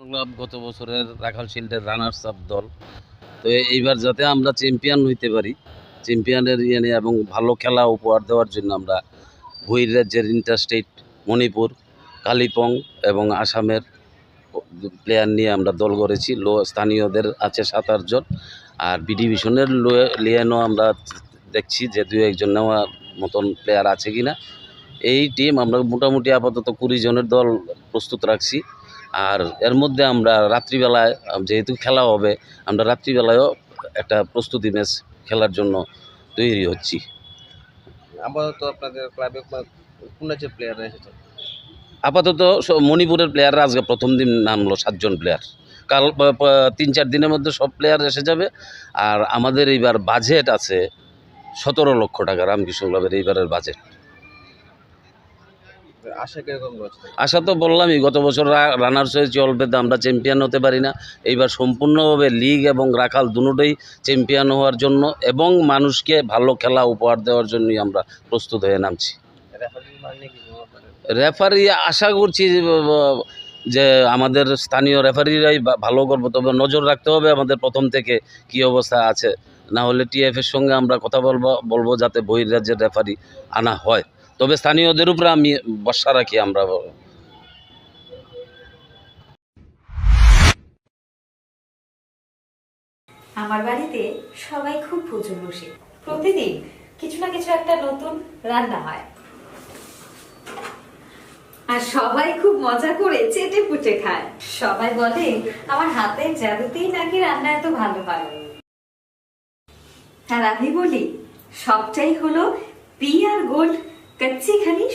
Club গত বছরের রাখাল শিল্ডের runners up দল। তো এইবার যাতে আমরা চ্যাম্পিয়ন হইতে পারি, চ্যাম্পিয়নের ইয়ে নিয়ে এবং ভালো খেলা উপহার দেওয়ার জন্য আমরা বহির রাজ্যের ইন্টারস্টেট মণিপুর কালিম্পং এবং আসামের প্লেয়ার নিয়ে আমরা দল গড়েছি। লো স্থানীয়দের আছে সাত আটজন আর বি ডিভিশনের লিয়েনও আমরা দেখছি যে দু একজন নেওয়ার মতন প্লেয়ার আছে কিনা। এই টিম আমরা মোটামুটি আপাতত কুড়ি জনের দল প্রস্তুত রাখছি। আর এর মধ্যে আমরা রাত্রিবেলায় যেহেতু খেলা হবে আমরা রাত্রিবেলায়ও একটা প্রস্তুতি ম্যাচ খেলার জন্য তৈরি হচ্ছি। আপাতত আপনাদের ক্লাবে কোন রাজ্যের প্লেয়াররা এসেছে আপাতত মণিপুরের প্লেয়াররা আজকে প্রথম দিন নামলো সাতজন প্লেয়ার কাল তিন চার দিনের মধ্যে সব প্লেয়ার এসে যাবে। আর আমাদের এইবার বাজেট আছে সতেরো লক্ষ টাকা রামকৃষ্ণ ক্লাবের এইবারের বাজেট আশা তো বললামই গত বছর রানার্স হয়েছে অল্পেতে আমরা চ্যাম্পিয়ন হতে পারি না। এইবার সম্পূর্ণভাবে লিগ এবং রাখাল দুটোই চ্যাম্পিয়ন হওয়ার জন্য এবং মানুষকে ভালো খেলা উপহার দেওয়ার জন্যই আমরা প্রস্তুত হয়ে নামছি। রেফারি আশা করছি যে, আমাদের স্থানীয় রেফারিরাই ভালো করব তবে নজর রাখতে হবে আমাদের প্রথম থেকে কি অবস্থা আছে। না হলে টিএফের সঙ্গে আমরা কথা বলব বলব যাতে বহির্রাজ্যের রেফারি আনা হয়। তবে স্থানীয়দের উপরে আমি ভরসা রাখি আমরা। আমার বাড়িতে সবাই খুব পুজো বসে। প্রতিদিন কিছু না কিছু একটা নতুন রান্না হয়। আর সবাই খুব মজা করে চেটে পুটে খায়। সবাই বলে, আমার হাতের জাদুতেই নাকি রান্না এত ভালো হয়? আর আমি বলি, সবটাই হলো পি আর গোল্ড